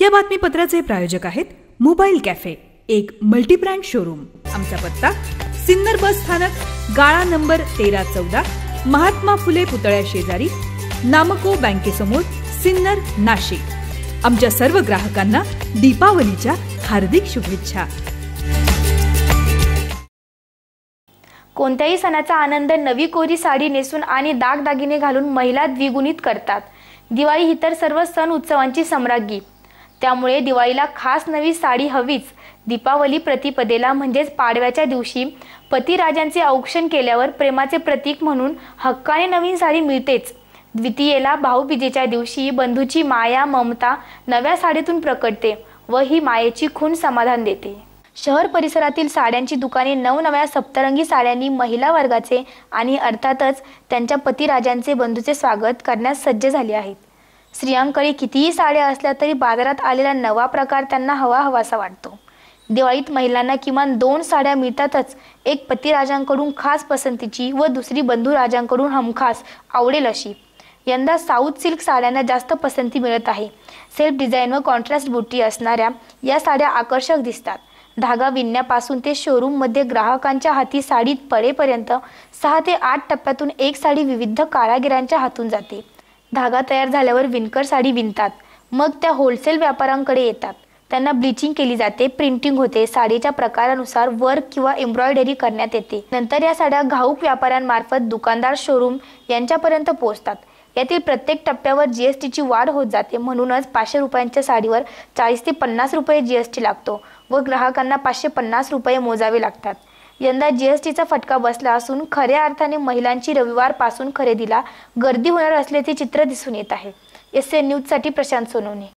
या बातमीपत्राचे प्रायोजक आहेत मोबाईल कॅफे एक मल्टीब्रँड शोरूम. आमचा पत्ता सिन्नर बस स्थानक गाळा नंबर तेरा चौदा महात्मा फुले पुतळ्या शेजारी नामको बँकेसमोर सिन्नर नाशिक. आमच्या सर्व ग्राहकांना दीपावलीच्या हार्दिक शुभेच्छा. कोणत्याही सणाचा आनंद नवी कोरी साडी नेसून आणि दागदागिने घालून महिला द्विगुणित करतात. दिवाळी ही तर सर्व सण उत्सवांची सम्राज्ञी. त्यामुळे दिवाळीला खास नवी साडी हवीच. दीपावली प्रतिपदेला म्हणजेच पाडव्याच्या दिवशी पतिराजांचे औक्षण केल्यावर प्रेमाचे प्रतीक म्हणून हक्काने नवीन साडी मिळतेच. द्वितीयेला भाऊबीजेच्या दिवशी बंधूची माया ममता नव्या साडीतून प्रकटते व ही मायेची खून समाधान देते. शहर परिसरातील साड्यांची दुकाने नवनव्या सप्तरंगी साड्यांनी महिला वर्गाचे आणि अर्थातच त्यांच्या पतिराजांचे बंधूचे स्वागत करण्यास सज्ज झाले आहेत. स्त्रियांकडे कितीही साड्या असल्या तरी बाजारात आलेला नवा प्रकार त्यांना हवा हवासा वाटतो. दिवाळीत महिलांना किमान दोन साड्या मिळतातच. एक पतिराजांकडून खास पसंतीची व दुसरी बंधूराजांकडून हमखास आवडेल अशी. यंदा साऊथ सिल्क साड्यांना जास्त पसंती मिळत आहे. सेल्फ डिझाईन व कॉन्ट्रास्ट बुट्टी असणाऱ्या या साड्या आकर्षक दिसतात. धागा विणण्यापासून ते शोरूममध्ये ग्राहकांच्या हाती साडीत पडेपर्यंत सहा ते आठ टप्प्यातून एक साडी विविध कारागिरांच्या हातून जाते. धागा तयार झाल्यावर विणकर साडी विणतात. मग त्या होलसेल व्यापाऱ्यांकडे येतात. त्यांना ब्लिचिंग केली जाते प्रिंटिंग होते साडीच्या प्रकारानुसार वर्क किंवा एम्ब्रॉयडरी करण्यात येते. नंतर या साड्या घाऊक व्यापाऱ्यांमार्फत दुकानदार शोरूम यांच्यापर्यंत पोहोचतात. यातील प्रत्येक टप्प्यावर जी एस टीची वाढ होत जाते. म्हणूनच पाचशे रुपयांच्या साडीवर चाळीस ते पन्नास रुपये जी एस टी लागतो व ग्राहकांना पाचशे पन्नास रुपये मोजावे लागतात. यंदा जीएसटीचा फटका बसला असून खऱ्या अर्थाने महिलांची रविवारपासून खरेदीला गर्दी होणार असल्याचे चित्र दिसून येत आहे. एस एन न्यूजसाठी प्रशांत सोनवणे.